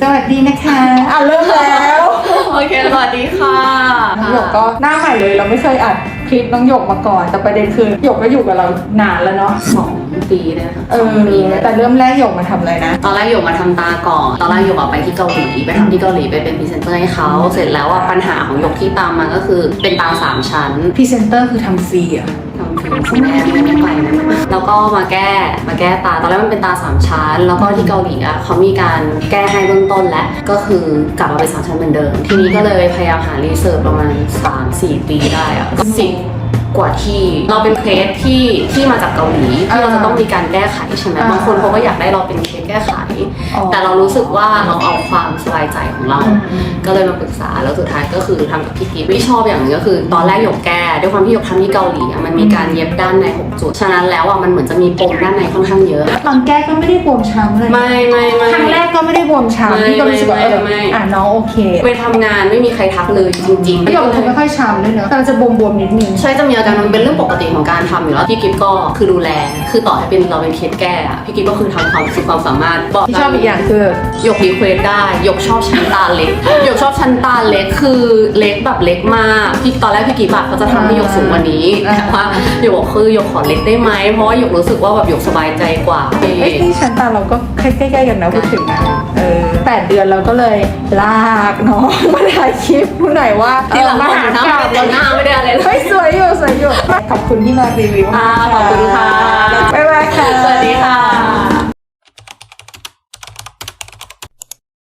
สวัสดีนะคะอะเริ่มแล้วโอเค สวัสดีค่ะน้องหยกก็หน้าใหม่เลยเราไม่เคยอัดคลิปน้องหยกมาก่อน แต่ประเด็นคือหยกก็อยู่กับเรานานแล้วเนาะสองปีเลยค่ะเอสอองปีเลยแต่เริ่มแรกหยกมาทำอะไรนะ ตอนแรกหยกมาทำตาก่อน ตอนแรกหยกอะไปที่เกาหลี ไปทำที่เกาหลีไปเป็นพรีเซนเตอร์ให้เขา เสร็จแล้วอะปัญหาของหยกที่ตามมาก็คือเป็นตาสามชั้น พรีเซนเตอร์คือทำฟรีอะทำถึง แล้วก็มาแก้มาแก้ตาตอนแรกมันเป็นตาสามชั้น แล้วก็ที่เกาหลีอะเขามีการแก้ให้เบื้องต้นแล้วก็คือกลับมาเป็นสามชั้นเหมือนเดิม ทีนี้ก็เลยพยายามหารีเสิร์ชประมาณ 3-4 ปีได้อะสิบ กว่าที่เราเป็นเคสที่ที่มาจากเกาหลีที่เราจะต้องมีการแก้ไขใช่ไหมอ่าบางคนเขาก็อยากได้เราเป็นเคสแก้ไข อ๋อ แต่เรารู้สึกว่าเราเอาความสบายใจของเราอืมอืมก็เลยมาปรึกษาแล้วสุดท้ายก็คือทำกับพี่กิ๊ฟที่ชอบอย่างหนึงก็คือตอนแรกหยกแก้ด้วยความที่หยกทำที่เกาหลีอะมันมีการเย็บด้านในหกจุดฉะนั้นแล้วอะมันเหมือนจะมีปมด้านในค่อนข้างเยอะ ตอนแก้ก็ไม่ได้บวมช้ำเลย ไม่ไม่ไม่ ครั้งแรกก็ไม่ได้บ วมไม่ช้ำพี่ก็รู้สึกว่าไม่เออไม่อะน้องโอเคไปทำงานไม่มีใครทักเลยจริงๆ พี่หยกทำไม่ค่อยช้ำด้วยเนอะแต่มันจะบวมๆนิดนึง ใช่จะมีอาการมันเป็นเรื่องปกติของการทำอยู่แล้วพี่กิฟก็คือดูแล คือต่อให้เป็นเราเป็นเคสแก้อะพี่กิฟก็คือทำความสุดความสามารถบอกที่ชอบอีกอย่างคือ หยกรีเควสได้หยกชอบชั้นตาเล็กหยกชอบชั้นตาเล็กคือเล็กแบบเล็กมากพี่ตอนแรกพี่กิฟอะเขาจะทำให้หยกสูงกว่านี้อ่า แต่ว่าหยกบอกคือหยกขอเล็กได้ไหมเพราะว่าหยกรู้สึกว่าแบบหยกสบายใจกว่าเอ้ยนี่ชั้นตาเราก็ใกล้ๆกันนะพูดถึงนะเออแปดเดือนเราก็เลยลากน้องมาถ่ายคลิปผู้ไหนว่าที่หลังเออมามาหาหาเก่าแต่งหน้าไม่ได้อะไรเลย เฮ้ยสวยอยู่สวยอยู่ ขอบคุณที่มารีวิวอ่าขอบคุณค่ะบ๊ายบายค่ะสวัสดีค่ะ